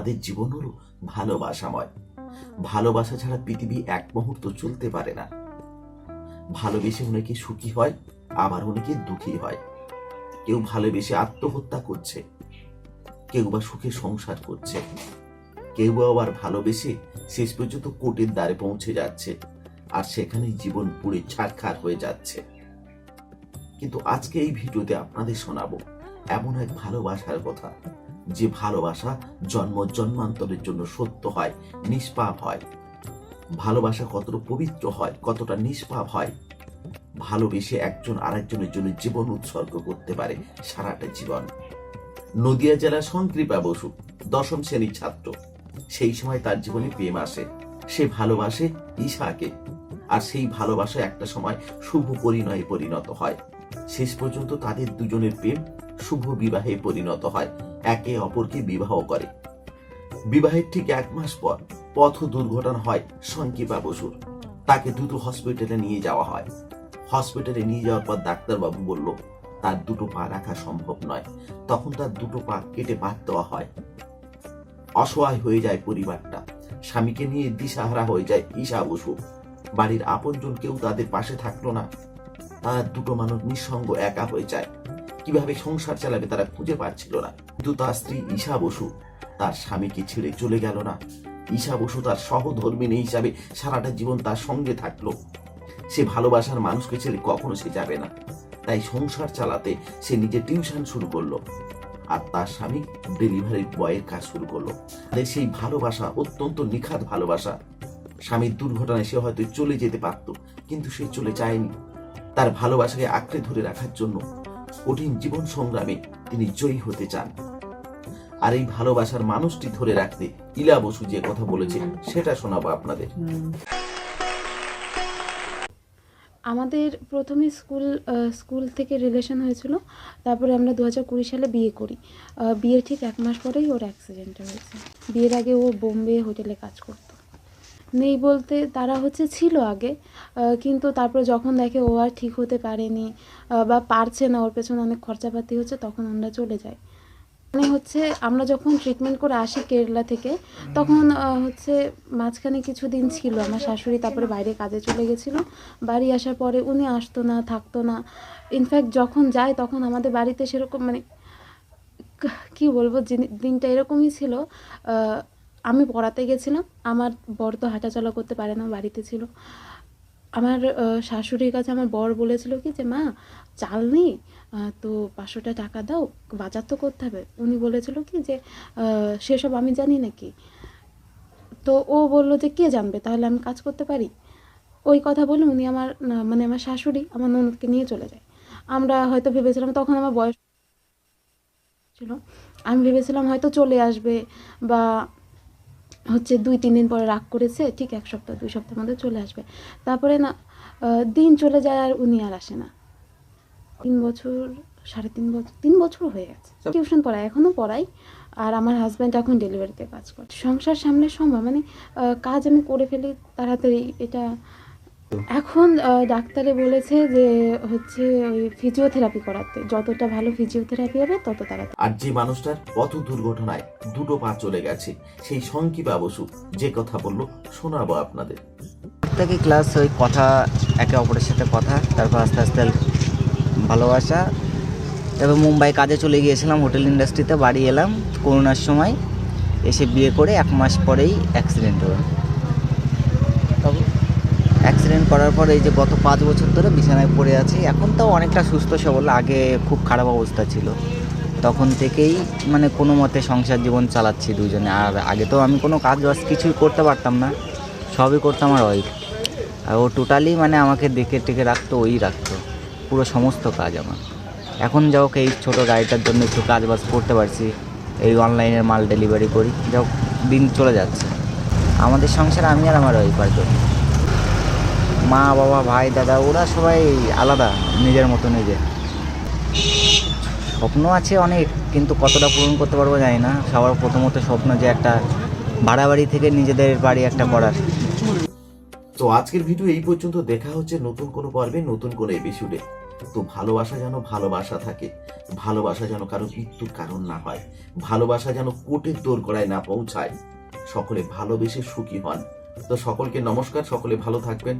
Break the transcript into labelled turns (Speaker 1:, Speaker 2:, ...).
Speaker 1: আমাদের জীবন হলো ভালোবাসাময়। ভালোবাসা ছাড়া পৃথিবী এক মুহূর্ত চলতে পারে না। ভালোবেসে অনেকে সুখী হয়, আবার অনেকে দুঃখী হয়। কেউ ভালোবেসে আত্মহত্যা করছে, কেউ বা সুখে সংসার করছে, কেউ আবার ভালোবেসে শেষ পর্যন্ত কোর্টের দ্বারে পৌঁছে যাচ্ছে, আর সেখানে জীবন পুড়ে ছাড়খার হয়ে যাচ্ছে। কিন্তু আজকে এই ভিডিওতে আপনাদের শোনাবো এমন এক ভালোবাসার কথা যে ভালোবাসা জন্ম জন্মান্তরের জন্য সত্য হয়, নিষ্পাপ হয়। ভালোবাসা কতটা পবিত্র হয়, কতটা নিষ্পাপ হয়। ভালোবেসে একজন আরেকজনের জন্য জীবন উৎসর্গ করতে পারে সারাটা জীবন। নদিয়া জেলার সংকৃপা বসু, দশম শ্রেণির ছাত্র। সেই সময় তার জীবনে প্রেম আসে। সে ভালোবাসে ঈশাকে। আর সেই ভালোবাসা একটা সময় শুভ পরিণয়ে পরিণত হয়। শেষ পর্যন্ত তাদের দুজনের প্রেম শুভ বিবাহে পরিণত হয়। একে অপরকে বিবাহ করে। বিবাহের ঠিক এক মাস পর পথ দুর্ঘটনা হয় সংকীপা বসুর। তাকে দ্রুত হসপিটালে নিয়ে যাওয়া হয়। হসপিটালে নিয়ে যাওয়ার পর ডাক্তারবাবু বলল, তার দুটো পা রাখা সম্ভব নয়। তখন তার দুটো পা কেটে বাদ দেওয়া হয়। অসহায় হয়ে যায় পরিবারটা। স্বামীকে নিয়ে দিশাহারা হয়ে যায় ঈশা বসু। বাড়ির আপনজন কেউ তাদের পাশে থাকল না। তারা দুটো মানুষ নিঃসঙ্গ একা হয়ে যায়। কীভাবে সংসার চালাবে তারা খুঁজে পাচ্ছিল না। কিন্তু তার স্ত্রী ঈশা বসু, তার স্বামীকে ছেড়ে চলে গেল না। ঈশা বসু তার সহধর্মিনী হিসাবে সারাটা জীবন তার সঙ্গে থাকল। সে ভালোবাসার মানুষকে ছেড়ে কখনো সে যাবে না। তাই সংসার চালাতে সে নিজে টিউশন শুরু করল আর তার স্বামী ডেলিভারি বয়ের কাজ শুরু করল। তাই সেই ভালোবাসা, অত্যন্ত নিখাত ভালোবাসা। স্বামীর দুর্ঘটনায় সে হয়তো চলে যেতে পারত, কিন্তু সে চলে যায়নি। তার ভালোবাসাকে আঁকড়ে ধরে রাখার জন্য কঠিন জীবন সংগ্রামে তিনি জয়ী হতে চান। আর এই ভালোবাসার মানুষটি ধরে রাখতে ইলা বসু যে কথা বলেছে সেটা শোনাবো আপনাদের।
Speaker 2: আমাদের প্রথমে স্কুল স্কুল থেকে রিলেশন হয়েছিল। তারপরে আমরা দু হাজার কুড়ি সালে বিয়ে করি। বিয়ের ঠিক এক মাস পরেই ওর অ্যাক্সিডেন্টটা হয়েছে। বিয়ের আগে ও বোম্বে হোটেলে কাজ করতো। নেই বলতে তারা হচ্ছে ছিল আগে কিন্তু তারপরে যখন দেখে ও আর ঠিক হতে পারেনি বা পারছে না, ওর পেছনে অনেক খরচাপাতি হচ্ছে, তখন আমরা চলে যাই। মানে হচ্ছে আমরা যখন ট্রিটমেন্ট করে আসি কেরালা থেকে, তখন হচ্ছে মাঝখানে কিছুদিন ছিল, আমার শাশুড়ি তারপরে বাইরে কাজে চলে গেছিল। বাড়ি আসার পরে উনি আসতো না, থাকতো না। ইনফ্যাক্ট যখন যায় তখন আমাদের বাড়িতে সেরকম মানে ক- বলব দিনটা এরকমই ছিল আমি পড়াতে গেছিলাম, আমার বর তো হাঁটাচলা করতে পারে না, বাড়িতে ছিল। আমার শাশুড়ির কাছে আমার বর বলেছিল কি যে, মা, চাল নেই তো পাঁচশোটা টাকা দাও, বাজার তো করতে হবে। উনি বলেছিল কি যে সেসব আমি জানি নাকি? তো ও বলল যে, কে জানবে? তাহলে আমি কাজ করতে পারি? ওই কথা বলে উনি আমার মানে আমার শাশুড়ি আমার ননদকে নিয়ে চলে যায়। আমরা হয়তো ভেবেছিলাম, তখন আমার বয়স ছিল। আমি ভেবেছিলাম হয়তো চলে আসবে বা হচ্ছে দুই তিন দিন পরে রাগ করেছে ঠিক এক সপ্তাহ দুই সপ্তাহের মধ্যে চলে আসবে। তারপরে না দিন চলে যায় আর উনি আর আসে না। তিন বছর সাড়ে তিন বছর তিন বছর হয়ে গেছে। টিউশন পড়াই এখনও পড়াই আর আমার হাজব্যান্ড এখন ডেলিভারিতে কাজ করে সংসার সামনে সময় মানে কাজ আমি করে ফেলি তাড়াতাড়ি এটা এখন ডাক্তারে বলেছে যে হচ্ছে ওই ফিজিওথেরাপি করাতে। যতটা ভালো ফিজিওথেরাপি হবে তত তাড়াতাড়ি।
Speaker 1: আর যে মানুষটার পথ দুর্ঘটনায় দুটো পা চলে গেছে সেই সংকীপা বসু যে কথা বলল শোনাবো আপনাদের।
Speaker 3: প্রত্যেকই ক্লাস ওই কথা একে অপরের সাথে কথা তারপর আস্তে আস্তে ভালোবাসা। তারপর মুম্বাই কাজে চলে গিয়েছিলাম হোটেল ইন্ডাস্ট্রিতে বাড়ি এলাম করোনার সময়। এসে বিয়ে করে এক মাস পরেই অ্যাক্সিডেন্ট হলো। অ্যাক্সিডেন্ট করার পর এই যে গত পাঁচ বছর ধরে বিছানায় পড়ে আছি, এখন তাও অনেকটা সুস্থ, সবল, আগে খুব খারাপ অবস্থা ছিল। তখন থেকেই মানে কোনো মতে সংসার জীবন চালাচ্ছি দুজনে, আর আগে তো আমি কোনো কাজ বাজ কিছুই করতে পারতাম না, সবই করতো আমার ওয়াইফ আর ও টোটালি মানে আমাকে দেখে টেকে রাখতো, ওই রাখতো, পুরো সমস্ত কাজ আমার। এখন যাও এই ছোটো গাড়িটার জন্য একটু কাজ বাজ করতে পারছি, এই অনলাইনের মাল ডেলিভারি করি যাও দিন চলে যাচ্ছে। আমাদের সংসার আমি আর আমার ওয়াইফ আর জন্য মা, বাবা, ভাই, দাদা, ওরা সবাই আলাদা নিজের মতো নিজে স্বপ্ন আছে অনেক, কিন্তু কতটা পূরণ করতে পারব জানি না। সবার প্রথমত স্বপ্ন যে একটা ভাড়া বাড়ি থেকে নিজেদের বাড়ি একটা করার।
Speaker 1: তো আজকের ভিডিও এই পর্যন্ত। দেখা হচ্ছে নতুন কোনো পর্বে, নতুন কোনো এপিসোডে তো ভালোবাসা যেন ভালোবাসা থাকে, ভালোবাসা যেন কারও মৃত্যুর কারণ না হয়, ভালোবাসা যেন কোটের দোর গড়ায় না পৌঁছায়। সকলে ভালোবেসে সুখী হন। তো সকলকে নমস্কার, সকলে ভালো থাকবেন।